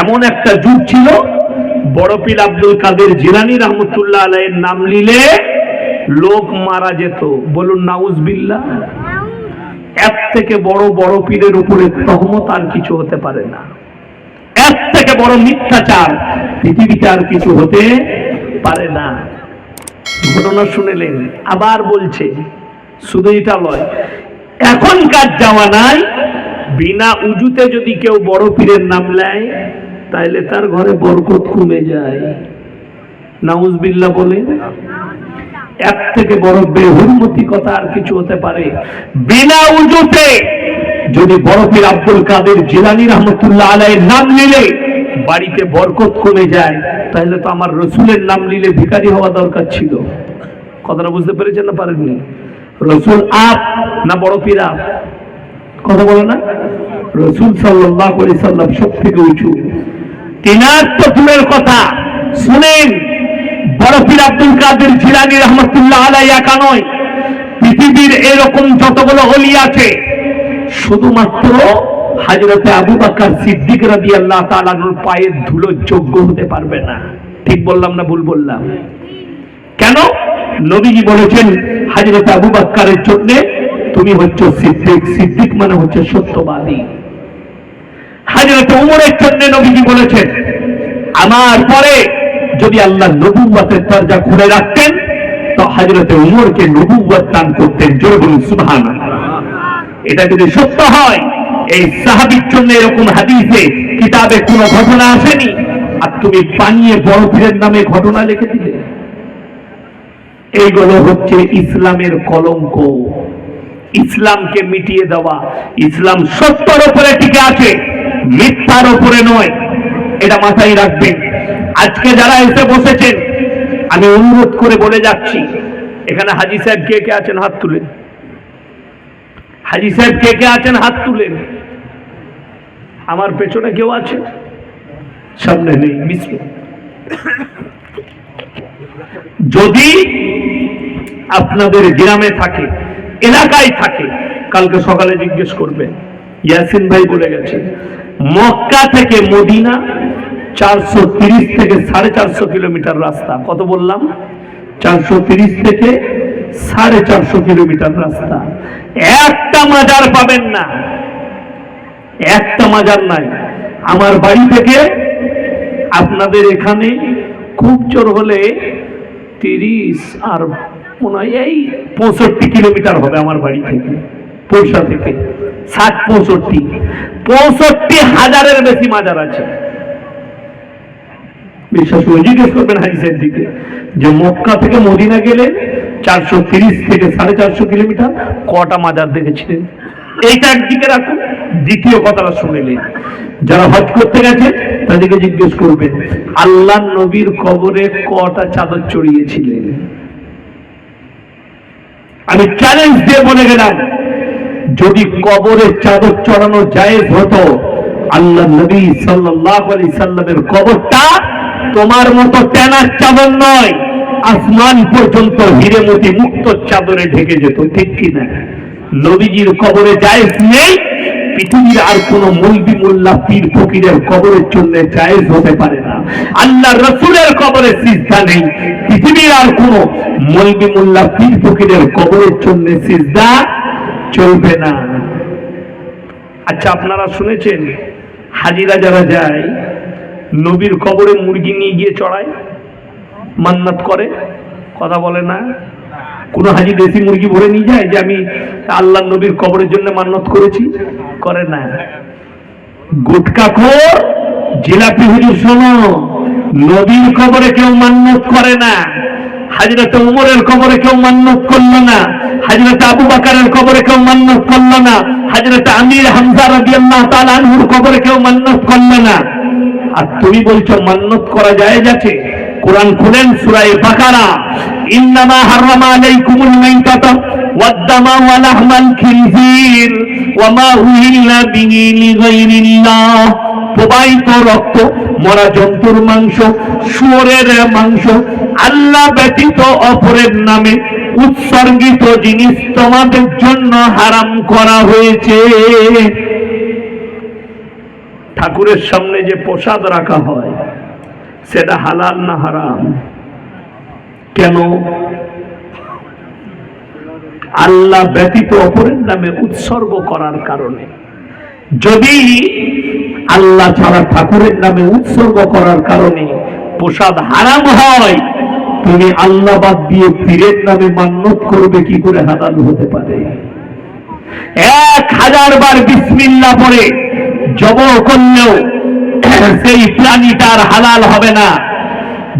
এমন একটা যুগ ছিল, বড় পীর আব্দুল কাদের জিলানি রহমতুল্লাহ আলাইয়ের নাম নিলে লোক মারা যেত। বলুন নাউজবিল্লা এর থেকে বড় বড় পীরের উপরে তহমত আর কিছু হতে পারে না। এর থেকে বড় মিথ্যাচার পৃথিবীতে আর কিছু হতে পারে না। ঘটনা শুনেলেন, আবার বলছে, শুধু এটা লয় এখনকার যাওয়া নাই বিনা উজুতে যদি কেউ বড় পীরের নাম নেয় তাহলে তার ঘরে বরকত কমে যায়। নাউজবিল্লা বলে এক থেকে বড় বেহুরমতি কথা আর কিছু হতে পারে। বিনা উজুতে যদি বড় পীর আব্দুল কাদের জিলানি রহমতুল্লাহ আলাইয়ের নাম নিলে বাড়িতে বরকত কমে যায় তাহলে তো আমার রসুলের নাম নিলে ভিখারি হওয়া দরকার ছিল। কথাটা বুঝতে পেরেছেন না পারেননি? রসুল আপ না বড় পীর আপ? কথা বলে না। রসুল সাল্লাহ সাল্লাম সব থেকে উঁচু। তিনার দূরের কথা। শুনেন বড় পীর আব্দুল কাদের জিলানি রহমতুল্লাহ আলাই একা নয় পৃথিবীর এরকম যতগুলো অলি আছে, শুধুমাত্র হাজরতে আবু বাক্কার সিদ্দিক রাদি আল্লাহ তালানুর পায়ের ধুলো যোগ্য হতে পারবে না। ঠিক বললাম না ভুল বললাম? কেন? নবীজি বলেছেন, হাজরত আবু বাক্কারের জন্য তুমি হচ্ছে সিদ্দিক সিদ্দিক মানে হচ্ছে সত্যবাদী। হাজরত উমরের জন্য নবীজি বলেছেন, আমার পরে যদি আল্লাহ নবুয়াতের দরজা খুলে রাখতেন, তো হাজরতে উমরকে নবুয়াত দান করতেন জোরে বলুন সুবহান এটা যদি সত্য হয়, এই সাহাবির জন্য এরকম হাদিসে, কিতাবে কোনো ঘটনা আসেনি? আর তুমি পানিয়ে বড় পীরের নামে ঘটনা লিখে দিলে। এইগুলো হচ্ছে ইসলামের কলঙ্ক। ইসলামকে মিটিয়ে দেওয়া, ইসলাম সত্যর উপরে টিকে আছে। মিথ্যার উপরে নয়, এটা মাথায় রাখবেন আজকে যারা এসে বসেছেন, আমি অনুরোধ করে বলে যাচ্ছি, এখানে হাজি সাহেব কে কে আছেন হাত তুলেন হাজি সাহেব কে কে আছেন হাত তুলেন আমার পেছনে কেউ আছে? সামনে নেই বিশ্ব যদি আপনাদের গ্রামে থাকে, এলাকায় থাকে, কালকে সকালে জিজ্ঞেস করবেন ইয়াসিন ভাই বলে গেছে মক্কা থেকে মদিনা চারশো থেকে সাড়ে চারশো কিলোমিটার রাস্তা। কত বললাম? চারশো থেকে সাড়ে চারশো কিলোমিটার রাস্তা। একটা মাজার পাবেন না। একটা মাজার নাই। আমার বাড়ি থেকে আপনাদের এখানে খুব জোর হলে তিরিশ আর মনে হয় এই পঁয়ষট্টি কিলোমিটার হবে আমার বাড়ি থেকে, পয়সা থেকে। ষাট, পঁয়ষট্টি। পঁয়ষট্টি হাজারের বেশি মাজার আছে। বিশ্বাস করে জিজ্ঞেস করবেন হাজিসের দিকে। যে মক্কা থেকে মদিনা গেলে চারশো তিরিশ থেকে সাড়ে চারশো কিলোমিটার কটা মাজার দেখেছিলেন? এইটা একদিকে রাখুন, দ্বিতীয় কথাটা শুনেলেন যারা হজ করতে গেছে, তাদেরকে জিজ্ঞেস করবেন, আল্লাহ নবীর কবরে কটা চাদর চড়িয়েছিলেন? আমি চ্যালেঞ্জ দিয়ে বলে গেলাম যদি কবরে চাদর চড়ানো জায়েজ হতো আল্লাহ নবী সাল্লাল্লাহু আলাইহি সাল্লামের কবরটা তোমার মতো টেনার চাদর নয়, আসমান পর্যন্ত হিরেমতি মুক্ত চাদরে ঢেকে যেত, ঠিক কিনা? নবীজির কবরে জায়েজ নেই, পৃথিবীর আর কোন মলবি মোল্লা পীর ফকিরের কবরের জন্য জায়েজ হতে পারে না। আল্লাহ রসুলের কবরে সিজদা নেই, পৃথিবীর আর কোন মলবি মোল্লা পীর ফকিরের কবরের জন্য সিজদা চলবে না। আচ্ছা আপনারা শুনেছেন, হাজিরা যারা যায়, নবীর কবরে মুরগি নিয়ে গিয়ে চড়ায়, মান্নাত করে, কথা বলে না? কোনো হাজি দেশি মুরগি ভরে নিয়ে যায় যে আমি আল্লাহ নবীর কবরের জন্য মান্নত করেছি? করে না। গুটকা খোর, জিলাপি হুজুর শোনো, নবীর কবরে কেউ মান্নত করে না। হাজরত উমরের কবরে কেউ মান্নত করলো না হাজরত আবু বাকারের কবরে কেউ মান্নত করলো না হাজরত আমির হামজা রাদিয়াল্লাহু তাআলা আনহুর কবরে কেউ মান্নত করলো না আর তুমি বলছো মান্নত করা যায় যাচ্ছে কোরআন খুলেন সূরায়ে বাকারা ইন্নামা হারামা আলাইকুমুল মাইতাতা والدم ولحم الخنزير وما أهل به لغير الله প্রবাহিত রক্ত মরা জন্তুর মাংস শুয়োরের মাংস আল্লাহ ব্যতীত অপরের নামে উৎসর্গিত জিনিস তোমাদের জন্য হারাম করা হয়েছে। ঠাকুরের সামনে যে প্রসাদ রাখা হয়, সেটা হালাল না হারাম? কেন? আল্লাহ ব্যতীত অপরের নামে উৎসর্গ করার কারণে। যদি আল্লাহ ছাড়া ঠাকুরের নামে উৎসর্গ করার কারণে প্রসাদ হারাম হয় তুমি আল্লাহ বাদ দিয়ে পীরের নামে মান্যত করবে কি করে হালাল হতে পারে? এক হাজার বার বিসমিল্লা পরে জব করলেও সেই প্রাণীটার হালাল হবে না।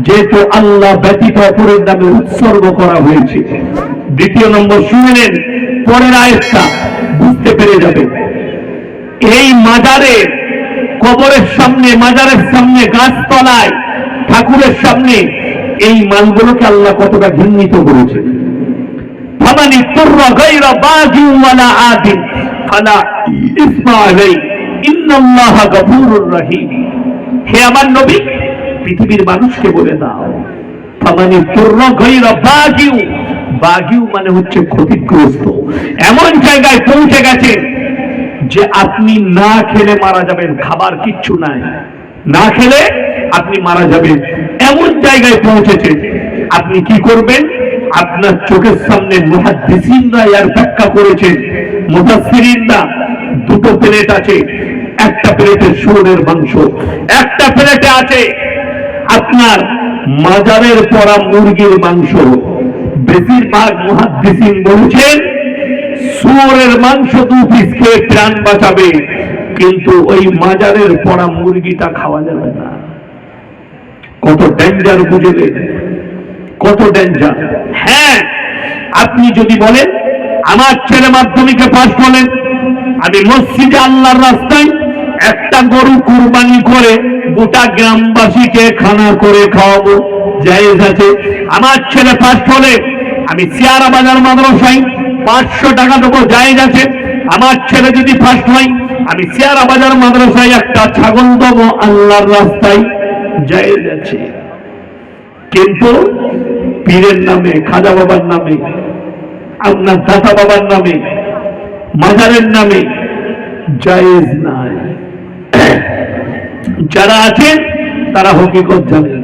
যেহেতু আল্লাহ ব্যতীত অপরের নামে উৎসর্গ করা হয়েছে। দ্বিতীয় নম্বর শুনলেন পরের আয়সটা বুঝতে পেরে যাবে এই মাজারের কবরের সামনে, মাজারের সামনে, গাছতলায়, ঠাকুরের সামনে এই মালগুলোকে আল্লাহ কতটা ঘৃণিত করেছে। হে আমার নবী, পৃথিবীর মানুষকে বলে দাও, ফামানি বাগিউ বাগিউ মানে হচ্ছে ক্ষতিগ্রস্ত। এমন জায়গায় পৌঁছে গেছে যে আপনি না খেলে মারা যাবেন, খাবার কিচ্ছু নাই। না খেলে আপনি মারা যাবেন। এমন জায়গায় পৌঁছেছে। আপনি কি করবেন? আপনার চোখের সামনে মুহাদ্দিসিনরা এর ব্যাখ্যা করেছেন মুফাসসিরিনরা দুটো প্লেট আছে, একটা প্লেটে শুয়োরের মাংস, একটা প্লেটে আছে আপনার মাজারের পরা মুরগির মাংস। বেশিরভাগ মুহাদ্দিসিন বলছেন শুয়োরের মাংস দু পিস খেয়ে প্রাণ বাঁচাবে, কিন্তু ওই মাজারের পড়া মুরগিটা খাওয়া যাবে না। কত ডেঞ্জার বুঝলেন কত ডেঞ্জার হ্যাঁ আপনি যদি বলেন, আমার ছেলে মাধ্যমিকে পাশ বলেন আমি মসজিদে আল্লাহর রাস্তায় একটা গরু কুরবানি করে গোটা গ্রামবাসীকে খানা করে খাওয়াবো। জায়েজ আছে। আমার ছেলে ফার্স্ট হলে আমি সিয়ারা বাজার মাদ্রাসায় পাঁচশো টাকা দেবো, জায়েজ আছে। আমার ছেলে যদি ফার্স্ট হয়, আমি সিয়ারা বাজার মাদ্রাসায় একটা ছাগল দেবো আল্লাহর রাস্তায়। জায়েজ আছে কিন্তু পীরের নামে, খাজা বাবার নামে, আপনার দাতা বাবার নামে, মাজারের নামে জায়েজ নাই। যারা আছেন, তারা হকিকত জানেন।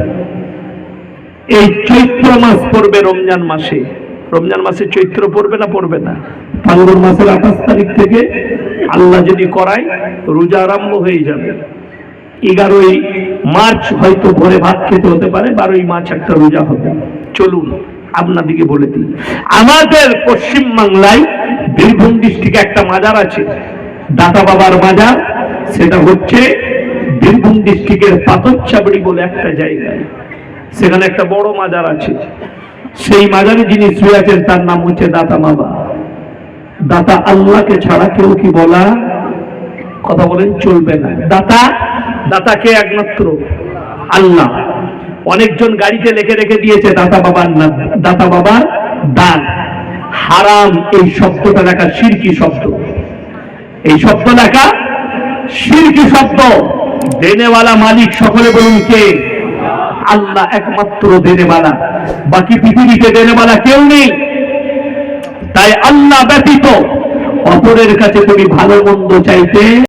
এই চৈত্র মাস পড়বে রমজান মাসে। রমজান মাসে চৈত্র পড়বে না পড়বে না? ফাল্গুন মাসের আঠাশ তারিখ থেকে আল্লাহ যদি করায়, রোজা আরম্ভ হয়ে যাবে। এগারোই মার্চ হয়তো ভোরে ভাত খেতে হতে পারে, বারোই মার্চ একটা রোজা হবে। চলুন, আপনাদিকে বলে দিই। আমাদের পশ্চিম বাংলায় বীরভূম ডিস্ট্রিক্টে একটা মাজার আছে দাতা বাবার মাজার। সেটা হচ্ছে বীরভূম ডিস্ট্রিক্টের পাতচ্চাবড়ি বলে একটা জায়গায়। সেখানে একটা বড় মাজার আছে। সেই মাজারে যিনি শুয়ে আছেন, তার নাম হচ্ছে দাতা বাবা। দাতা আল্লাহকে ছাড়া কেউ কি বলা, কথা বলেন, চলবে না। দাতা দাতাকে একমাত্র আল্লাহ। অনেকজন গাড়িতে লিখে রেখে দিয়েছে, দাতা বাবার নাম, দাতা বাবার দান হারাম এই শব্দটা লেখা শিরকি শব্দ। এই শব্দ লেখা শিরকি শব্দ। দেনেওয়ালা মালিক, সকলে বলুন কে? আল্লাহ একমাত্র দেনেওয়ালা। বাকি পৃথিবীতে দেনেওয়ালা কেউ নেই। তাই আল্লাহ ব্যতীত অপরের কাছে তুমি ভালো মন্দ চাইতে